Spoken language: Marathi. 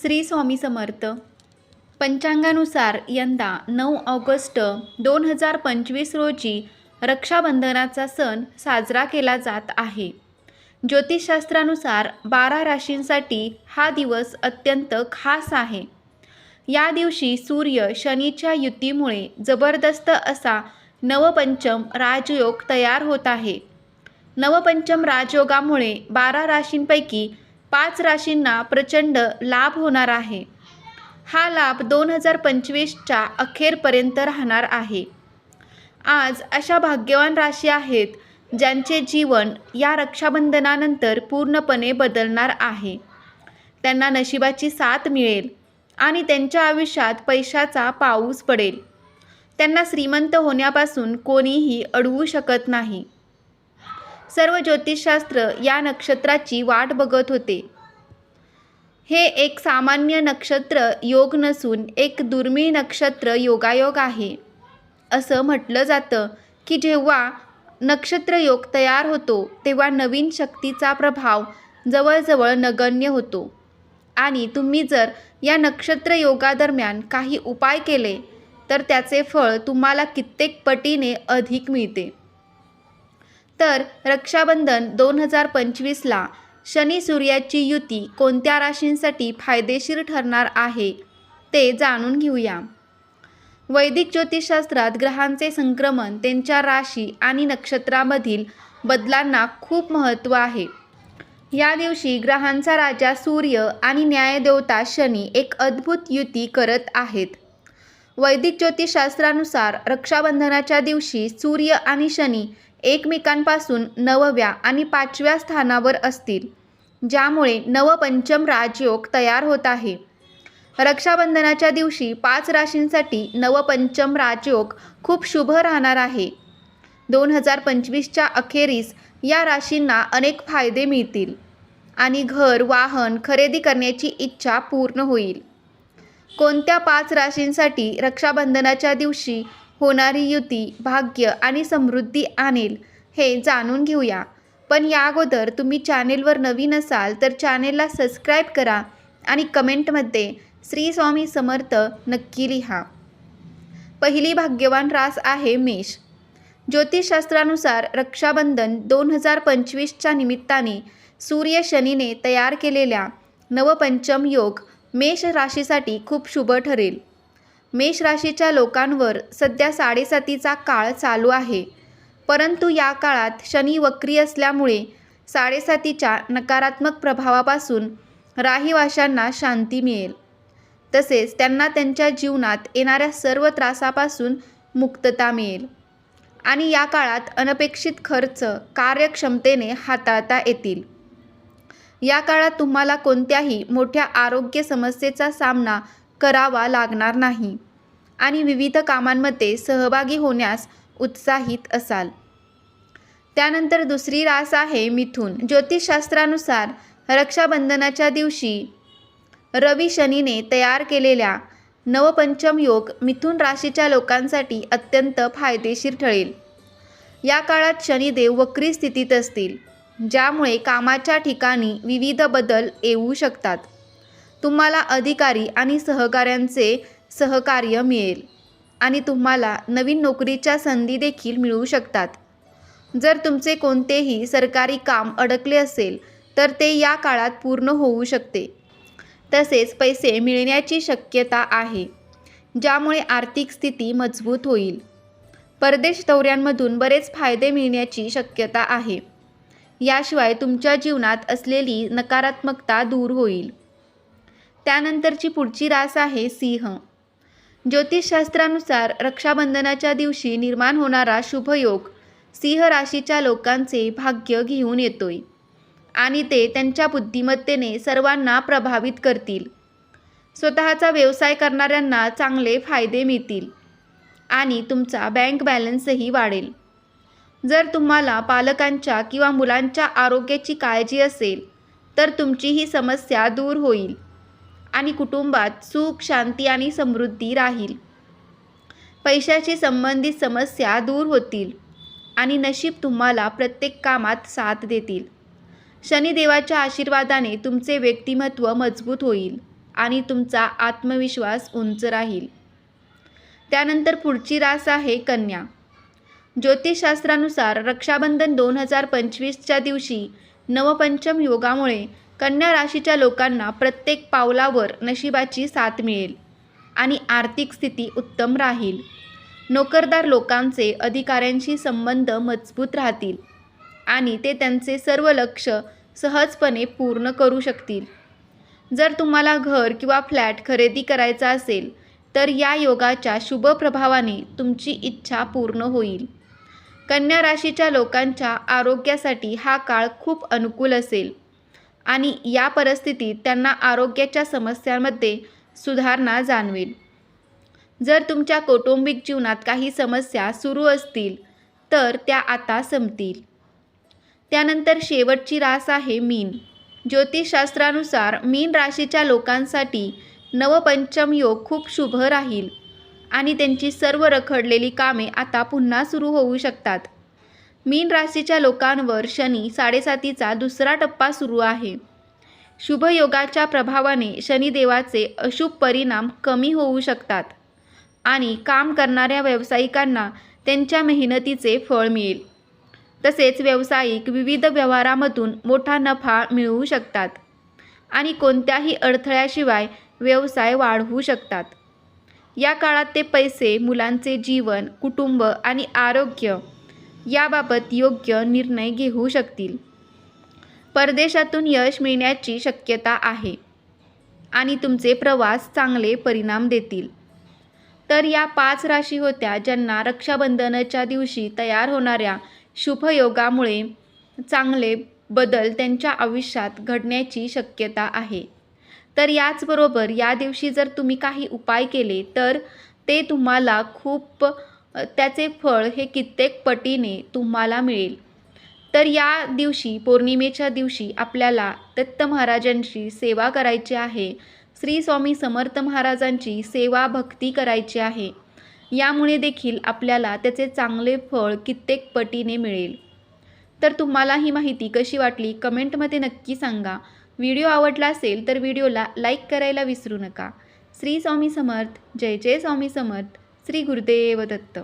श्री स्वामी समर्थ. पंचांगानुसार यंदा नऊ ऑगस्ट दोन हजार पंचवीस रोजी रक्षाबंधनाचा सण साजरा केला जात आहे. ज्योतिषशास्त्रानुसार बारा राशींसाठी हा दिवस अत्यंत खास आहे. या दिवशी सूर्य शनीच्या युतीमुळे जबरदस्त असा नवपंचम राजयोग तयार होत आहे. नवपंचम राजयोगामुळे बारा राशींपैकी पाच राशींना प्रचंड लाभ होणार आहे. हा लाभ दोन हजार पंचवीसच्या अखेरपर्यंत राहणार आहे. आज अशा भाग्यवान राशी आहेत ज्यांचे जीवन या रक्षाबंधनानंतर पूर्णपणे बदलणार आहे. त्यांना नशिबाची साथ मिळेल आणि त्यांच्या आयुष्यात पैशाचा पाऊस पडेल. त्यांना श्रीमंत होण्यापासून कोणीही अडवू शकत नाही. सर्व ज्योतिषशास्त्र या नक्षत्राची वाट बघत होते. हे एक सामान्य नक्षत्र योग नसून एक दुर्मिळ नक्षत्र योगायोग आहे. असं म्हटलं जातं की जेव्हा नक्षत्र योग तयार होतो तेव्हा नवीन शक्तीचा प्रभाव जवळजवळ नगण्य होतो. आणि तुम्ही जर या नक्षत्र योगादरम्यान काही उपाय केले तर त्याचे फळ तुम्हाला कित्येक पटीने अधिक मिळते. तर रक्षाबंधन दोन हजार पंचवीसला शनी सूर्याची युती कोणत्या राशींसाठी फायदेशीर ठरणार आहे ते जाणून घेऊया. वैदिक ज्योतिषशास्त्रात ग्रहांचे संक्रमण त्यांच्या राशी आणि नक्षत्रामधील बदलांना खूप महत्त्व आहे. या दिवशी ग्रहांचा राजा सूर्य आणि न्यायदेवता शनी एक अद्भुत युती करत आहेत. वैदिक ज्योतिषशास्त्रानुसार रक्षाबंधनाच्या दिवशी सूर्य आणि शनी एकमेकांपासून नवव्या आणि पाचव्या स्थानावर असतील ज्यामुळे नवपंचम राजयोग तयार होत आहे. रक्षाबंधनाच्या दिवशी पाच राशींसाठी नवपंचम राजयोग खूप शुभ राहणार आहे. दोन हजार पंचवीसच्या अखेरीस या राशींना अनेक फायदे मिळतील आणि घर वाहन खरेदी करण्याची इच्छा पूर्ण होईल. कोणत्या पाच राशींसाठी रक्षाबंधनाच्या दिवशी होणारी युती भाग्य आणि समृद्धी आणेल हे जाणून घेऊया. पण या अगोदर तुम्ही चॅनेलवर नवीन असाल तर चॅनेलला सबस्क्राईब करा आणि कमेंटमध्ये श्री स्वामी समर्थ नक्की लिहा. पहिली भाग्यवान रास आहे मेष. ज्योतिषशास्त्रानुसार रक्षाबंधन दोन हजार पंचवीसच्या निमित्ताने सूर्य शनीने तयार केलेल्या नवपंचम योग मेष राशीसाठी खूप शुभ ठरेल. मेष राशीच्या लोकांवर सध्या साडेसातीचा काळ चालू आहे. परंतु या काळात शनी वक्री असल्यामुळे साडेसातीच्या नकारात्मक प्रभावापासून राहिवाशांना शांती मिळेल. तसेच त्यांना त्यांच्या जीवनात येणाऱ्या सर्व त्रासापासून मुक्तता मिळेल. आणि या काळात अनपेक्षित खर्च कार्यक्षमतेने हाताळता येतील. या काळात तुम्हाला कोणत्याही मोठ्या आरोग्य समस्येचा सामना करावा लागणार नाही. आणि विविध कामांमध्ये सहभागी होण्यास उत्साहित असाल. त्यानंतर दुसरी रास आहे मिथून. ज्योतिषशास्त्रानुसार रक्षाबंधनाच्या दिवशी रवी शनीने तयार केलेल्या नवपंचम योग मिथुन राशीच्या लोकांसाठी अत्यंत फायदेशीर ठरेल. या काळात शनिदेव वक्री स्थितीत असतील ज्यामुळे कामाच्या ठिकाणी विविध बदल येऊ शकतात. तुम्हाला अधिकारी आणि सहकाऱ्यांचे सहकार्य मिळेल आणि तुम्हाला नवीन नोकरीच्या संधी देखील मिळू शकतात. जर तुमचे कोणतेही सरकारी काम अडकले असेल तर ते या काळात पूर्ण होऊ शकते. तसेच पैसे मिळण्याची शक्यता आहे ज्यामुळे आर्थिक स्थिती मजबूत होईल. परदेश दौऱ्यांमधून बरेच फायदे मिळण्याची शक्यता आहे. याशिवाय तुमच्या जीवनात असलेली नकारात्मकता दूर होईल. त्यानंतरची पुढची रास आहे सिंह. ज्योतिषशास्त्रानुसार रक्षाबंधनाच्या दिवशी निर्माण होणारा शुभयोग सिंह राशीच्या लोकांचे भाग्य घेऊन येतोय आणि ते त्यांच्या बुद्धिमत्तेने सर्वांना प्रभावित करतील. स्वतःचा व्यवसाय करणाऱ्यांना चांगले फायदे मिळतील आणि तुमचा बँक बॅलन्सही वाढेल. जर तुम्हाला पालकांच्या किंवा मुलांच्या आरोग्याची काळजी असेल तर तुमची ही समस्या दूर होईल. आणि कुटुंबात सुख शांती आणि समृद्धी राहील. पैशाशी संबंधित समस्या दूर होतील आणि नशीब तुम्हाला प्रत्येक कामात साथ देतील. शनिदेवाच्या आशीर्वादाने तुमचे व्यक्तिमत्व मजबूत होईल आणि तुमचा आत्मविश्वास उंच राहील. त्यानंतर पुढची रास आहे कन्या. ज्योतिषशास्त्रानुसार रक्षाबंधन दोन हजार पंचवीसच्या दिवशी नवपंचम योगामुळे कन्या राशीच्या लोकांना प्रत्येक पावलावर नशिबाची साथ मिळेल आणि आर्थिक स्थिती उत्तम राहील. नोकरदार लोकांचे अधिकाऱ्यांशी संबंध मजबूत राहतील आणि ते त्यांचे सर्व लक्ष सहजपणे पूर्ण करू शकतील. जर तुम्हाला घर किंवा फ्लॅट खरेदी करायचा असेल तर या योगाच्या शुभ प्रभावाने तुमची इच्छा पूर्ण होईल. कन्या राशीच्या लोकांच्या आरोग्यासाठी हा काळ खूप अनुकूल असेल. आणि या परिस्थितीत त्यांना आरोग्याच्या समस्यांमध्ये सुधारणा जाणवेल. जर तुमच्या कौटुंबिक जीवनात काही समस्या सुरू असतील तर त्या आता संपतील. त्यानंतर शेवटची रास आहे मीन. ज्योतिषशास्त्रानुसार मीन राशीच्या लोकांसाठी नवपंचम योग खूप शुभ राहील आणि त्यांची सर्व रखडलेली कामे आता पुन्हा सुरू होऊ शकतात. मीन राशीच्या लोकांवर शनी साडेसातीचा दुसरा टप्पा सुरू आहे. शुभयोगाच्या प्रभावाने शनिदेवाचे अशुभ परिणाम कमी होऊ शकतात आणि काम करणाऱ्या व्यावसायिकांना त्यांच्या मेहनतीचे फळ मिळेल. तसेच व्यावसायिक विविध व्यवहारामधून मोठा नफा मिळवू शकतात आणि कोणत्याही अडथळ्याशिवाय व्यवसाय वाढवू शकतात. या काळात ते पैसे मुलांचे जीवन कुटुंब आणि आरोग्य याबाबत योग्य निर्णय घेऊ शकतील. परदेशातून यश मिळण्याची शक्यता आहे आणि तुमचे प्रवास चांगले परिणाम देतील. तर या पाच राशी होत्या ज्यांना रक्षाबंधनाच्या दिवशी तयार होणाऱ्या शुभयोगामुळे चांगले बदल त्यांच्या आयुष्यात घडण्याची शक्यता आहे. तर याचबरोबर या दिवशी जर तुम्ही काही उपाय केले तर ते तुम्हाला खूप त्याचे फळ हे कित्येक पटीने तुम्हाला मिळेल. तर या दिवशी पौर्णिमेच्या दिवशी आपल्याला दत्त महाराजांची सेवा करायची आहे. श्री स्वामी समर्थ महाराजांची सेवा भक्ती करायची आहे. यामुळे देखील आपल्याला त्याचे चांगले फळ कित्येक पटीने मिळेल. तर तुम्हाला ही माहिती कशी वाटली कमेंटमध्ये नक्की सांगा. व्हिडिओ आवडला असेल तर व्हिडिओला लाईक करायला विसरू नका. श्री स्वामी समर्थ जय जय स्वामी समर्थ. श्री गुरुदेव दत्त